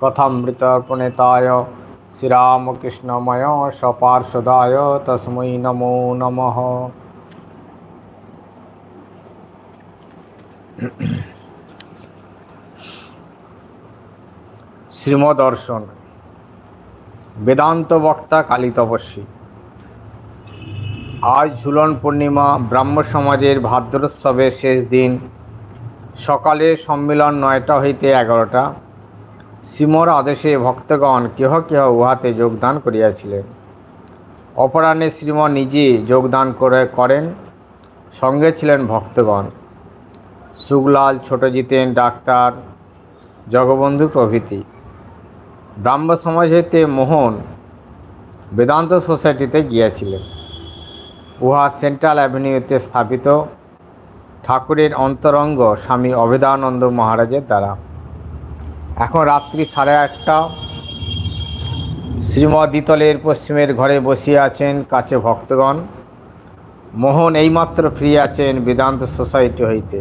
কথামৃতর্পণেতায় শ্রীরামকৃষ্ণময় সপার্শ্বদায় তস্मै নমো নমঃ শ্রীমদর্শন বেদান্ত বক্তা কালী তপস্বী আজ ঝুলন পূর্ণিমা ব্রাহ্ম সমাজের ভাদ্রোৎসবের শেষ দিন, সকালে সম্মেলন নয়টা হইতে এগারোটা। শ্রীমর আদেশে ভক্তগণ কেহ কেহ উহাতে যোগদান করিয়াছিলেন। অপরাহ্নে শ্রীম নিজে যোগদান করে করেন, সঙ্গে ছিলেন ভক্তগণ। সুগলাল, ছোটজিতেন, ডাক্তার, জগবন্ধু প্রভৃতি। ব্রাহ্ম সমাজ হইতে মোহন বেদান্ত সোসাইটিতে গিয়াছিলেন। উহা সেন্ট্রাল অ্যাভিনিউতে স্থাপিত ঠাকুরের অন্তরঙ্গ স্বামী অভেদানন্দ মহারাজের দ্বারা। এখন রাত্রি সাড়ে আটটা। শ্রীমদ দ্বিতলের পশ্চিমের ঘরে বসিয়া আছেন কাছে ভক্তগণ। মোহন এইমাত্র ফ্রি আছেন বেদান্ত সোসাইটি হইতে।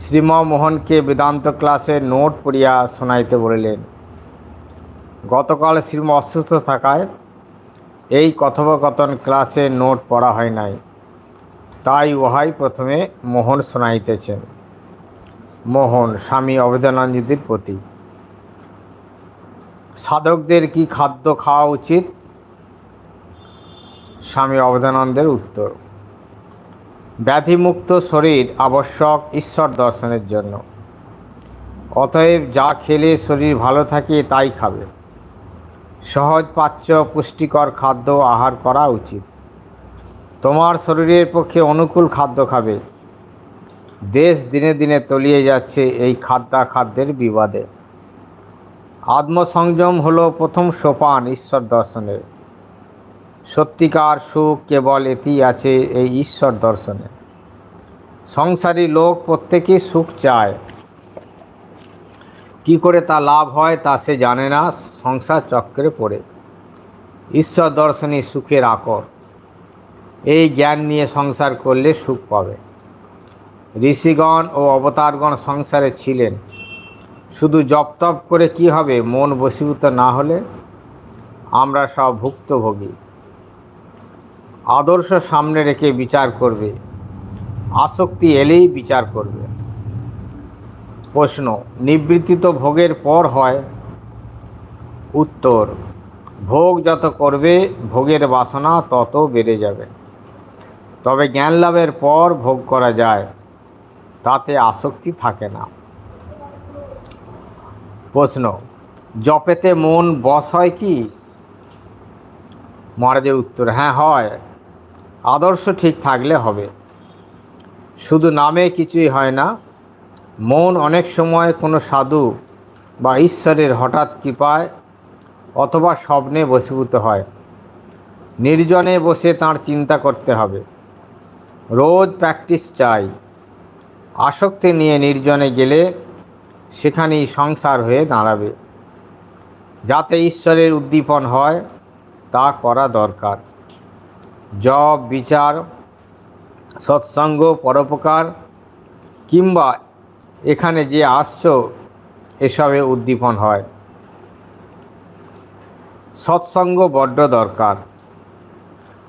শ্রীম মোহনকে বেদান্ত ক্লাসের নোট পড়িয়া শোনাইতে বলিলেন, গতকাল শ্রীম অসুস্থ থাকায় এই কথোপকথন ক্লাসে নোট পড়া হয় নাই। তাই উহাই প্রথমে মোহন শোনাইতেছেন। মোহন, স্বামী অবেদানন্দজির প্রতি সাধকদের কি খাদ্য খাওয়া উচিত? স্বামী অবদানন্দের উত্তর। ব্যাধিমুক্ত শরীর আবশ্যক ঈশ্বর দর্শনের জন্য। অতএব যা খেলে শরীর ভালো থাকে তাই খাবে। সহজ পাচ্য পুষ্টিকর খাদ্য আহার করা উচিত। তোমার শরীরের পক্ষে অনুকূল খাদ্য খাবে। দেশ দিনে দিনে তলিয়ে যাচ্ছে এই খাদ্যাখাদ্যের বিবাদে। আত্মসংযম হলো প্রথম সোপান ঈশ্বর দর্শনের। সত্যিকার সুখ কেবল এটি আছে এই ঈশ্বর দর্শনে। সংসারী লোক প্রত্যেকেই সুখ চায়। কি করে তা লাভ হয় তা সে জানে না, সংসার চক্রে পড়ে। ঈশ্বর দর্শনই সুখের আকর। এই জ্ঞান নিয়ে সংসার করলে সুখ পাবে। ঋষিগণ ও অবতারগণ সংসারে ছিলেন। শুধু জপ তপ করে কি হবে? মন বশীভূত না হলে আমরা সব ভুক্তভোগী। আদর্শ সামনে রেখে বিচার করবে। আসক্তি এলেই বিচার করবে। প্রশ্ন, নিবৃত্তি তো ভোগের পর হয়। উত্তর, ভোগ যত করবে, ভোগের বাসনা তত বেড়ে যাবে। তবে জ্ঞান লাভের পর ভোগ করা যায়। তাতে আসক্তি থাকে না। প্রশ্ন, জপেতে মন বশ হয় কি? মহারাজের উত্তর হ্যাঁ হয়। আদর্শ ঠিক থাকলে হবে। শুধু নামে কিছুই হয় না। মন অনেক সময় কোনো সাধু বা ঈশ্বরের হঠাৎ কৃপায় অথবা স্বপ্নে বসীভূত হয়। নির্জনে বসে তার চিন্তা করতে হবে। রোজ প্র্যাকটিস চাই। আসক্তি নিয়ে নির্জনে গেলে সেখানেই সংসার হয়ে দাঁড়াবে। যাতে ঈশ্বরের উদ্দীপন হয়, তা করা দরকার। জব, বিচার, সৎসঙ্গ, পরোপকার, কিংবা এখানে যে আসছ, এসবে উদ্দীপন হয়। সৎসঙ্গ বড্ড দরকার।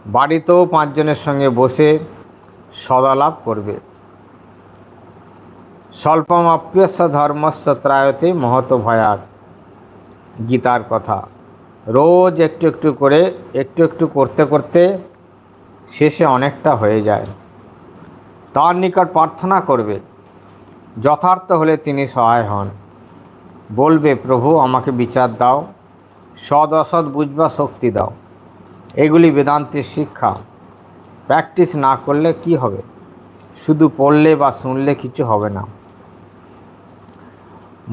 বাড়িতেও পাঁচজনের সঙ্গে বসে সদালাপ করবে। স্বল্পমাপ্যস্য ধর্মস্য ত্রায়তে মহত ভয়াত। গীতার কথা। রোজ একটু একটু করে, একটু একটু করতে করতে শেষে অনেকটা হয়ে যায়। তার নিকট প্রার্থনা করবে। যথার্থ হলে তিনি সহায় হন। বলবে, প্রভু, আমাকে বিচার দাও। সদ অসৎ বুঝবা শক্তি দাও। এগুলি বেদান্তের শিক্ষা। প্র্যাকটিস না করলে কি হবে? শুধু পড়লে বা শুনলে কিছু হবে না।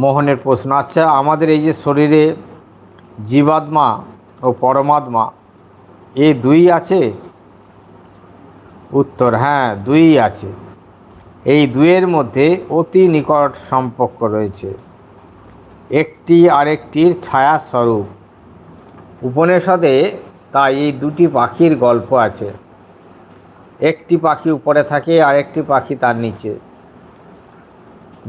মোহনের প্রশ্ন। আচ্ছা আমাদের এই যে শরীরে জীবাত্মা ও পরমাত্মা, এ দুই আছে? উত্তর হ্যাঁ দুই আছে। এই দুইয়ের মধ্যে অতি নিকট সম্পর্ক রয়েছে। একটি আরেকটির ছায়া স্বরূপ উপনিষদে তাই এই দুটি পাখির গল্প আছে। একটি পাখি উপরে থাকে আর একটি পাখি তার নিচে।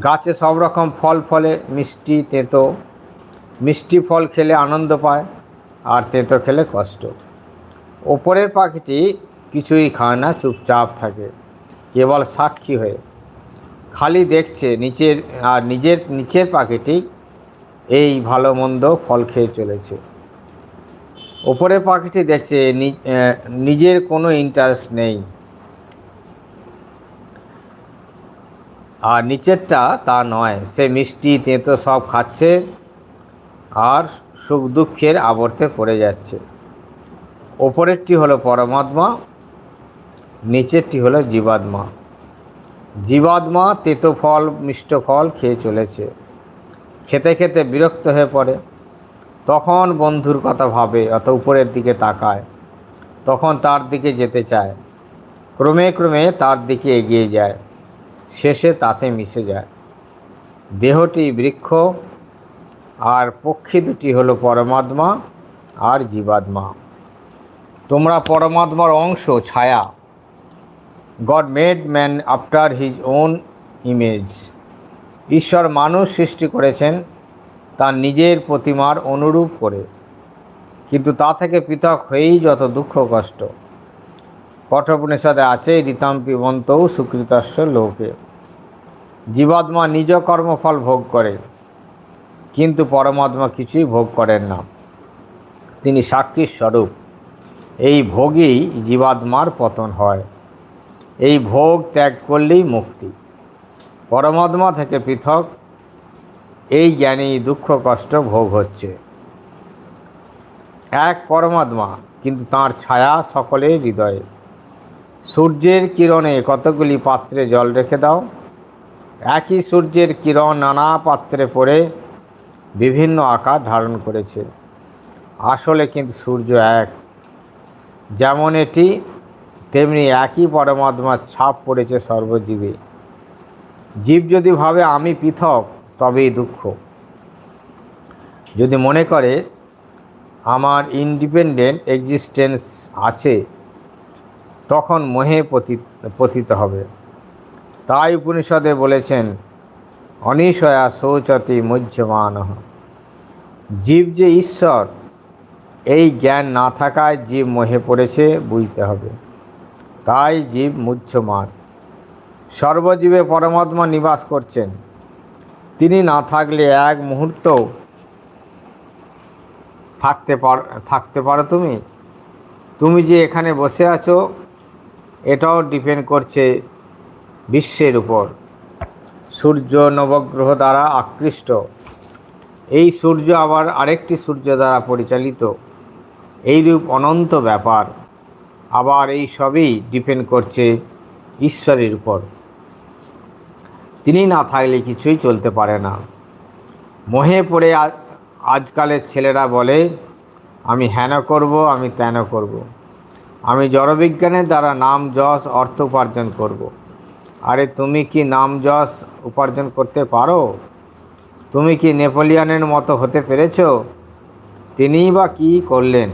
গাছে সব রকম ফল ফলে, মিষ্টি, তেঁতো। মিষ্টি ফল খেলে আনন্দ পায়, আর তেঁতো খেলে কষ্ট। ওপরের পাখিটি কিছুই খায় না, চুপচাপ থাকে, কেবল সাক্ষী হয়ে। খালি দেখছে নিচের, আর নিজের, নিচের পাখিটি এই ভালো মন্দ ফল খেয়ে চলেছে। ওপরের পাখিটি দেখছে নিজের কোনো ইন্টারেস্ট নেই। আর নিচেরটা তা নয়। সে মিষ্টি, তেঁতো সব খাচ্ছে আর সুখ দুঃখের আবর্তে পড়ে যাচ্ছে। ওপরেরটি হলো পরমাত্মা, নিচেরটি হলো জীবাত্মা। জীবাত্মা তেতো ফল, মিষ্ট ফল খেয়ে চলেছে। খেতে খেতে বিরক্ত হয়ে পড়ে। তখন বন্ধুর কথা ভাবে অত উপরের দিকে তাকায়। তখন তার দিকে যেতে চায়। ক্রমে ক্রমে তার দিকে এগিয়ে যায়। শেষে তাতে মিশে যায়। দেহটি বৃক্ষ, আর পক্ষী দুটি হলো পরমাত্মা আর জীবাত্মা। তোমরা পরমাত্মার অংশ, ছায়া। God made man after his own image ঈশ্বর মানুষ সৃষ্টি করেছেন তার নিজের প্রতিমার অনুরূপ করে। কিন্তু তা থেকে পৃথক হয়েই যত দুঃখ, কষ্ট। কঠোপনিষদে আছে ঋতাম পিবন্তৌ সুকৃতস্য লোকে। জীবাত্মা নিজ কর্মফল ভোগ করে, কিন্তু পরমাত্মা কিছুই ভোগ করেন না। তিনি সাক্ষীর স্বরূপ। এই ভোগেই জীবাত্মার পতন হয়। এই ভোগ ত্যাগ করলেই মুক্তি। পরমাত্মা থেকে পৃথক, এই জ্ঞানী দুঃখ, কষ্ট, ভোগ হচ্ছে। এক পরমাত্মা, কিন্তু তার ছায়া সকলের হৃদয়ে। সূর্যের কিরণে কতগুলি পাত্রে জল রেখে দাও? একই সূর্যের কিরণ নানা পাত্রে পড়ে বিভিন্ন আকার ধারণ করেছে। আসলে কিন্তু সূর্য এক। যেমন এটি, তেমনি একই পরমাত্মার ছাপ পড়েছে সর্বজীবে। জীব যদি ভাবে আমি পৃথক, তবেই দুঃখ। যদি মনে করে, আমার ইন্ডিপেন্ডেন্ট এক্সিস্টেন্স আছে তখন মোহে পতিত পতিত হবে। তাই উপনিষদে বলেছেন, অনিশয়া শৌচতি মুহ্যমান জীব যে ঈশ্বর, এই জ্ঞান না থাকায় জীব মোহে পড়েছে, বুঝতে হবে। তাই জীব মুহ্যমান সর্বজীবে পরমাত্মা নিবাস করছেন। তিনি না থাকলে এক মুহূর্ত থাকতে পার থাকতে পারো তুমি? তুমি যে এখানে বসে আছো এটাও ডিপেন্ড করছে বিশ্বের উপর। সূর্য নবগ্রহ দ্বারা আকৃষ্ট। এই সূর্য আবার আরেকটি সূর্য দ্বারা পরিচালিত। এইরূপ অনন্ত ব্যাপার। আবার এই সবই ডিপেন্ড করছে ঈশ্বরের উপর। তিনি না থাকলে কিছুই চলতে পারে না। মোহে পড়ে আজকালের ছেলেরা বলে, আমি হেন করব, আমি তেন করব। আমি জড়বিজ্ঞানের দ্বারা নাম যশ অর্থ উপার্জন করব। আরে তুমি কি নাম যশ উপার্জন করতে পারো? তুমি কি নেপোলিয়ানের মতো হতে পেরেছ? তিনিই বা কী করলেন?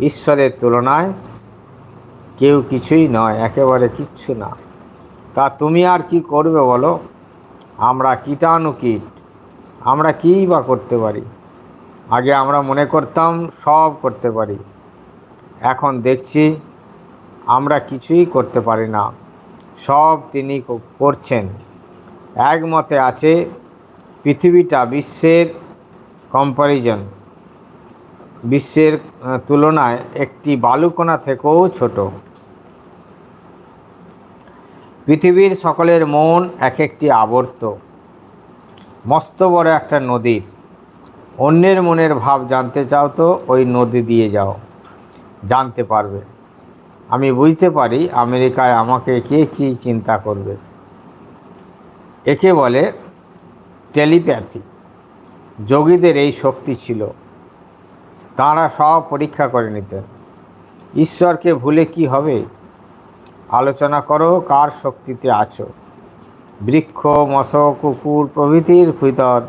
ঈশ্বরের তুলনায় কেউ কিছুই নয়, একেবারে কিচ্ছু না। তা তুমি আর কি করবে বলো? আমরা কীটাণু কীট। আমরা কী বা করতে পারি? আগে আমরা মনে করতাম, সব করতে পারি। এখন দেখছি আমরা কিছুই করতে পারি না। সব তিনি করছেন। একমতে আছে পৃথিবীটা বিশ্বের কম্পারিজন বিশ্বের তুলনায় একটি বালুকণা থেকেও ছোট। পৃথিবীর সকলের মন এক একটি আবর্ত। মস্ত বড় একটা নদীর। অন্যের মনের ভাব জানতে চাও তো ওই নদী দিয়ে যাও। জানতে পারবে। আমি বুঝতে পারি আমেরিকায় আমাকে কে কী চিন্তা করবে। একে বলে টেলিপ্যাথি। যোগীদের এই শক্তি ছিল। তাঁরা সব পরীক্ষা করে নিতেন। ঈশ্বরকে ভুলে কি হবে? আলোচনা করো, কার শক্তিতে আছো? বৃক্ষ, মশক, কুকুর প্রভৃতির ভিতর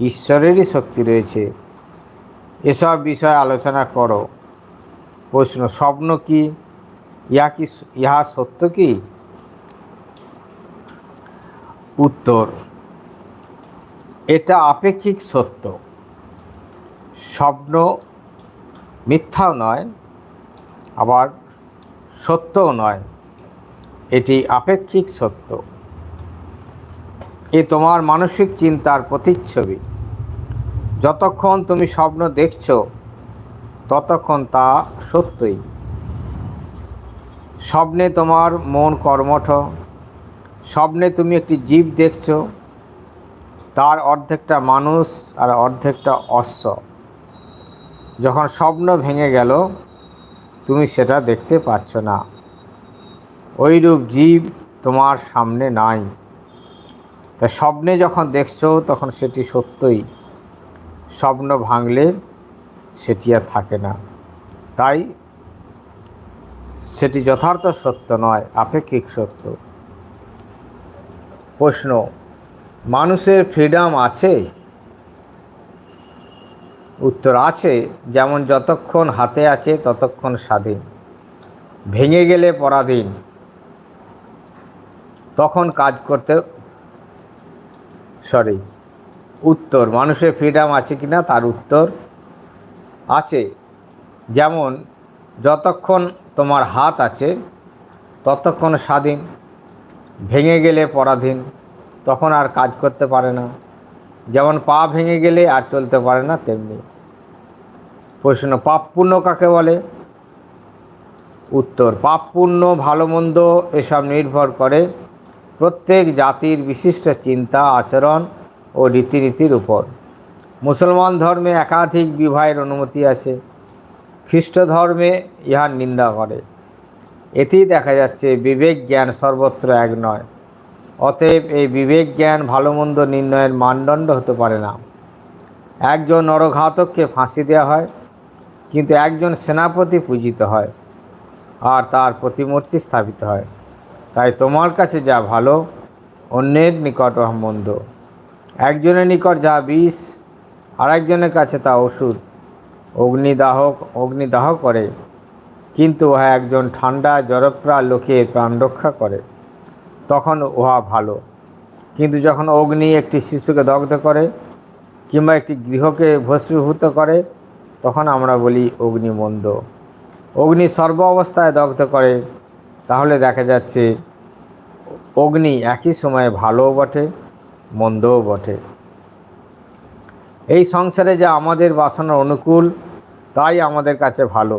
ঈশ্বরেরই শক্তি রয়েছে। এসব বিষয়ে আলোচনা করো। প্রশ্ন স্বপ্ন কি? ইহা কি ইহা সত্য কি? উত্তর, এটা আপেক্ষিক সত্য। স্বপ্ন মিথ্যাও নয়, আবার সত্যও নয়। এটি আপেক্ষিক সত্য। এ তোমার মানসিক চিন্তার প্রতিচ্ছবি। যতক্ষণ তুমি স্বপ্ন দেখছ ততক্ষণ তা সত্যই। স্বপ্নে তোমার মন কর্মঠ। স্বপ্নে তুমি একটি জীব দেখছ। তার অর্ধেকটা মানুষ আর অর্ধেকটা অশ্ব। যখন স্বপ্ন ভেঙে গেল, তুমি সেটা দেখতে পাচ্ছ না। ওইরূপ জীব তোমার সামনে নাই। তা স্বপ্নে যখন দেখছ, তখন সেটি সত্যই। স্বপ্ন ভাঙলে সেটি আর থাকে না। তাই সেটি যথার্থ সত্য নয়, আপেক্ষিক সত্য। প্রশ্ন, মানুষের ফ্রিডম আছে? উত্তর আছে, যেমন যতক্ষণ হাতে আছে ততক্ষণ স্বাধীন। ভেঙে গেলে পরাধীন। তখন কাজ করতে সরি উত্তর, মানুষের ফ্রিডম আছে কি না তার উত্তর আছে। যেমন, যতক্ষণ তোমার হাত আছে, ততক্ষণ স্বাধীন। ভেঙে গেলে পরাধীন, তখন আর কাজ করতে পারে না। যেমন, পা ভেঙে গেলে আর চলতে পারে না তেমনি। প্রশ্ন, পাপ পুণ্য কাকে বলে? উত্তর, পাপ পুণ্য ভালো মন্দ এসব নির্ভর করে প্রত্যেক জাতির বিশিষ্ট চিন্তা, আচরণ ও রীতিনীতির উপর। মুসলমান ধর্মে একাধিক বিবাহের অনুমতি আছে, খ্রিস্ট ধর্মে ইহার নিন্দা করে। এতেই দেখা যাচ্ছে বিবেক জ্ঞান সর্বত্র এক নয়। অতএব এই বিবেক জ্ঞান ভালো মন্দ নির্ণয়ের মানদণ্ড হতে পারে না। একজন নরঘাতককে ফাঁসি দেওয়া হয়, কিন্তু একজন সেনাপতি পূজিত হয়, আর তার প্রতিমূর্তি স্থাপিত হয়। তাই তোমার কাছে যা ভালো, অন্যের নিকট মন্দ একজনের নিকট যা বিষ আরেকজনের কাছে তা ওষুধ, অগ্নিদাহ অগ্নিদাহ করে। কিন্তু উহা একজন ঠান্ডা জরপ্রা লোকের প্রাণ রক্ষা করে। তখন উহা ভালো। কিন্তু যখন অগ্নি একটি শিশুকে দগ্ধ করে কিংবা একটি গৃহকে ভস্মীভূত করে, তখন আমরা বলি অগ্নি মন্দ। অগ্নি সর্ব অবস্থায় দগ্ধ করে। তাহলে দেখা যাচ্ছে, অগ্নি একই সময়ে ভালোও বটে, মন্দও বটে। এই সংসারে যা আমাদের বাসনার অনুকূল, তাই আমাদের কাছে ভালো।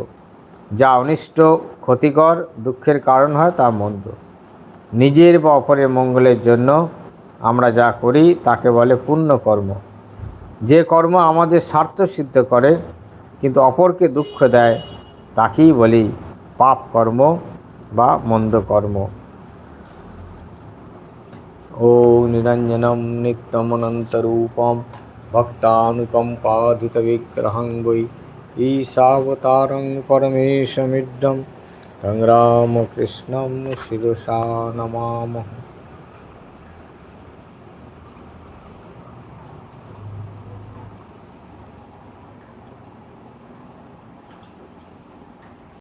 যা অনিষ্ট, ক্ষতিকর, দুঃখের কারণ হয় তা মন্দ। নিজের বা অপরের মঙ্গলের জন্য আমরা যা করি, তাকে বলে পুণ্যকর্ম যে কর্ম আমাদের স্বার্থ সিদ্ধ করে, কিন্তু অপরকে দুঃখ দেয়, তাকেই বলি পাপ কর্ম বা মন্দ কর্ম। ও নিরঞ্জনম নিত্যমনন্তরূপম। भक्तानुकम्पाधितविग्रहं वै ईशावतारं परमेशमिड्डं तं रामकृष्णं शिरुषा नमामः